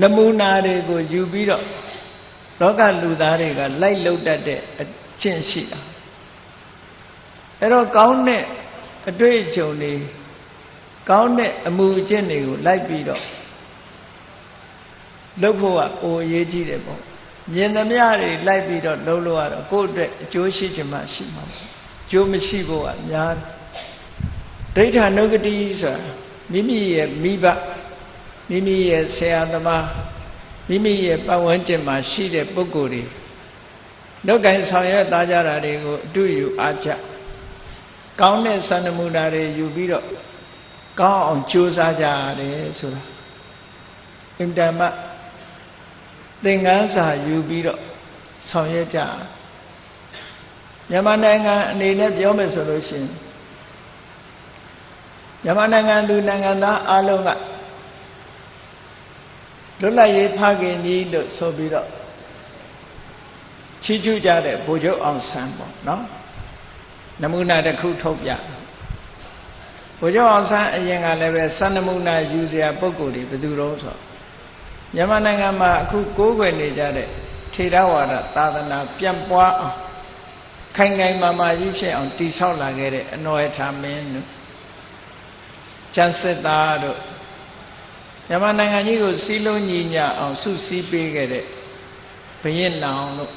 နမူနာတွေကိုယူပြီးတော့လောကလူသားတွေကလိုက်လုတတ်တဲ့အကျင့်ရှိတာအဲ့တော့ကောင်းတဲ့အတွေ့အကြုံတွေကောင်းတဲ့အမှုအကျင့်တွေကိုလိုက်ပြီးတော့လုပ်ဖို့ကအိုအရေးကြီးတယ်ပေါ့မြင်သမျှတွေလိုက်ပြီးတော့လုပ်လို့ရတော့ကိုယ့်အတွက်အကျိုးရှိချင်မှရှိမှာပေါ့အကျိုးမရှိဖို့ကများဒိဋ္ဌာနုဂတိဆိုတာမိမိရဲ့မိဘ မိမိရဲ့ဆရာသမားမိမိရဲ့ပတ်ဝန်းကျင်မှာရှိတဲ့ပုဂ္ဂိုလ်တွေလောက်ကင်ဆောင်ရွက်သားကြတာတွေကိုအတူယူအားကြကောင်းတဲ့စံနမူနာတွေယူပြီးတော့ကောင်းအောင်ကြိုးစားကြရတယ်ဆိုတာအင်တမသင်္ကန်းစာယူပြီးတော့ဆောင်ရွက်ကြမြန်မာနိုင်ငံအနေနဲ့ပြောမယ်ဆိုလို့ရှိရင်မြန်မာနိုင်ငံလူနိုင်ငံသားအလုံးက လွတ်လပ်ရေးဖခင်ကြီးလို့ဆိုပြီးတော့ချီးကျူးကြတဲ့ဗိုလ်ချုပ်အောင်ဆန်းပေါ့နော်နမူနာတစ်ခုထုတ်ပြဗိုလ်ချုပ်အောင်ဆန်းအရင်ကလည်းပဲစံနမူနာယူเสียပုံကိုယ်တွေဘယ်သူတော့ဆိုမြန်မာနိုင်ငံမှာအခုကိုးကွယ်နေကြတဲ့ထေရဝါဒသာသနာပြန့်ပွားအောင်ခိုင်ခိုင်မာမာကြီးဖြစ်အောင်တည်ဆောက်လာခဲ့တဲ့အနော်ရထာမင်းတို့ကျန်စစ်သားတို့ မြန်မာနိုင်ငံကြီးကိုစီးလုံးညီညာအောင်စုစည်းပေးခဲ့တဲ့ဘရင်နောင်တို့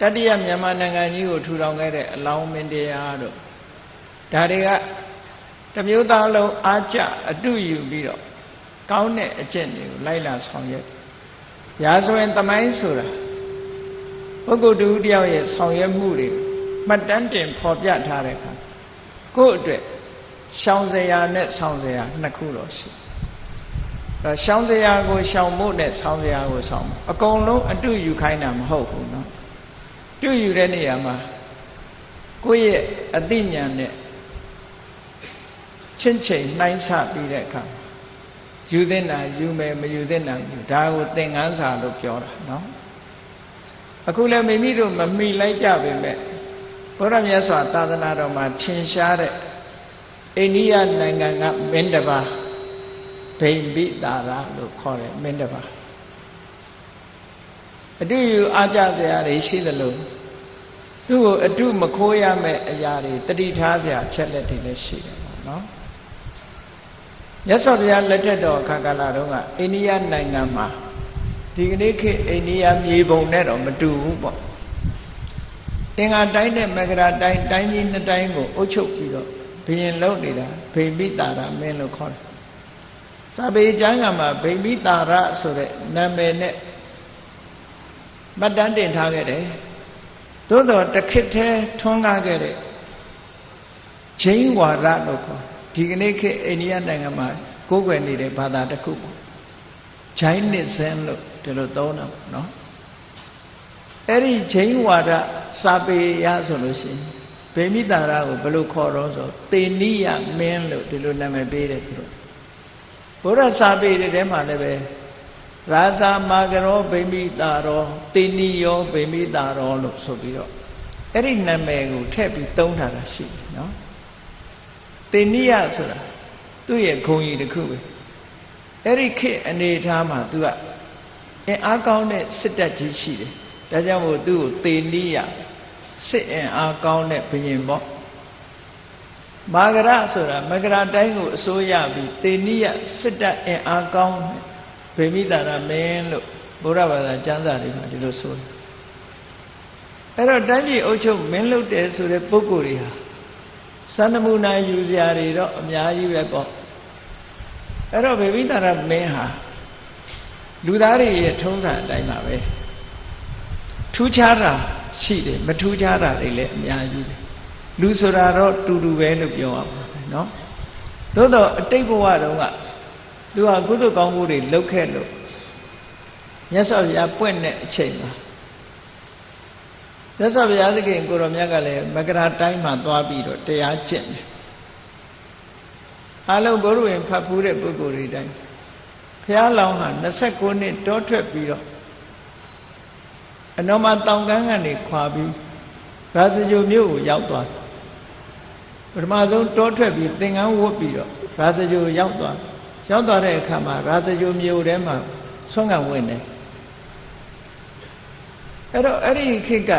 တတိယမြန်မာနိုင်ငံကြီးကိုထူထောင်ခဲ့တဲ့အလောင်းမင်းတရားတို့ဒါတွေကတမျိုးသားလုံးအားကြအတူယူပြီးတော့ကောင်းတဲ့အကျင့်တွေကိုလိုက်လာဆောင်ရွက်ရာဇဝင်သမိုင်းဆိုတာပုဂ္ဂိုလ်တူတယောက်ရဲ့ဆောင်ရွက်မှုတွေမှတ်တမ်းတင်ဖော်ပြထားတဲ့အခါကိုယ့်အတွက်ရှောင်စရာနဲ့ဆောင်စရာနှစ်ခုတော့ရှိ အဲရှောင်စရာကိုရှောင်ဖို့နဲ့ဆောင်စရာကိုဆောင်ဖို့အကုန်လုံးအတူယူခိုင်းတာမဟုတ်ဘူးเนาะတူယူတဲ့နေရာမှာကိုယ့်ရဲ့အသိဉာဏ်နဲ့ချင်းချိန်နှိုင်းဆပြီးတဲ့အခါယူသင့်တာယူမယ်မယူသင့်တာယူဒါကိုသင်္ကန်းစာလို့ပြောတာเนาะအခုလည်းမိမိတို့မမိလိုက်ကြပေမဲ့ဘုရားမြတ်စွာသာသနာတော်မှာထင်ရှားတဲ့အိန္ဒိယနိုင်ငံကမင်းတစ်ပါး ဗိမ္ပိတာရလို့ခေါ်တယ်မင်းတစ်ပါးအတူယူအားကြစရာတွေရှိသလိုသူ့ကိုအတုမခိုးရမယ့်အရာတွေတတိထားစရာချက်လက်တွေလည်းရှိတယ်ပေါ့နော်မြတ်စွာဘုရားလက်ထက်တော်အခါကာလတုန်းကအိန္ဒိယနိုင်ငံမှာဒီကနေ့ခေတ်အိန္ဒိယမြေပုံနဲ့တော့မတူဘူးပေါ့အင်္ဂါတိုင်းနဲ့မဂရာတိုင်းတိုင်းကြီးနှစ်တိုင်းကိုအုပ်ချုပ်ပြီးတော့ဘုရင်လုံနေတာဗိမ္ပိတာရမင်းလို့ခေါ်တယ် စာပေကျမ်းကမှာဗိမ္ပိတာရဆိုတဲ့နာမည်နဲ့မှတ်တမ်းတင်ထားခဲ့တယ်သို့တော့တခိတ်သေးထွန်းကားခဲ့တဲ့ဂျိန်းဝါရလို့ခေါ်ဒီကနေ့ခေတ်အိန္ဒိယနိုင်ငံမှာကိုးကွယ်နေတဲ့ဘာသာတစ်ခုပေါ့ဂျိုင်းနစ်ဇန်လို့ဒီလိုသုံးတာပေါ့နော်အဲ့ဒီဂျိန်းဝါဒစာပေရဆိုလို့ရှိရင်ဗေမိတာရကိုဘယ်လိုခေါ်တော့ဆိုသေနိယမင်းလို့ဒီလိုနာမည်ပေးတယ်သူတို့ ဘုရားစာပေတွေထဲမှာလည်းပဲရာဇာမာကရောဗိမိတာရောသေနိယောဗိမိတာရောလို့ဆိုပြီးတော့အဲ့ဒီနာမည်ကိုထည့်ပြီးသုံးထားတာရှိတယ်နော်သေနိယဆိုတာသူ့ရဲ့ဂုံကြီးတစ်ခုပဲအဲ့ဒီခေတ်အနေထားမှာ तू ကအင်အားကောင်းတဲ့စစ်တပ်ကြီးရှိတယ်ဒါကြောင့်မို့သူ့ကိုသေနိယစစ်အင်အားကောင်းတဲ့ဘုရင်ပေါ့ မာဂရဆိုတာမဂရတိုင်းကိုအစိုးရပြီးသေနိယစစ်တပ်အင်အားကောင်းဗေမိတာရမင်းလို့ဘုရားဘာသာကျမ်းစာတွေမှာဒီလိုဆိုတယ်အဲ့တော့တိုင်းပြည်အုပ်ချုပ်မင်းလုပ်တယ်ဆိုတဲ့ပုဂ္ဂိုလ်တွေဟာစန္ဒမူနာယူစရာတွေတော့အများကြီးပဲပေါ့အဲ့တော့ဗေမိတာရမင်းဟာလူသားတွေရဲ့ထုံးစံအတိုင်းပါပဲထူးခြားတာရှိတယ်မထူးခြားတာတွေလည်းအများကြီးပဲ လူဆိုတာတော့တူတူပဲလို့ပြောရမှာပဲเนาะသို့တော့အတိတ်ဘဝတုန်းကသူကကုသကောင်းမှုတွေလုပ်ခဲ့လို့မြတ်စွာဘုရားပွင့်တဲ့အချိန်မှာမြတ်စွာဘုရားသခင်ကိုရောမြတ်ကလည်းမကရာတိုင်းမှာသွားပြီးတော့တရားကျင့်တယ်အလုံးဘုရုဝင်ဖတ်ဖူးတဲ့ပုဂ္ဂိုလ်တွေတိုင်းဘုရားလောင်းဟာ29နှစ်တောထွက်ပြီးတော့အနောမတောင်ကန်းကနေခွာပြီးရာဇဂိုမြို့ကိုရောက်သွား ပထမဆုံးတောထွက်ပြီးသင်္ကန်းဝတ်ပြီးတော့ရာဇဂိုရောက်သွားရောက်သွားတဲ့အခါမှာရာဇဂိုမြို့ထဲမှာဆုံးကဝင်တယ်အဲ့တော့အဲ့ဒီခေတ်က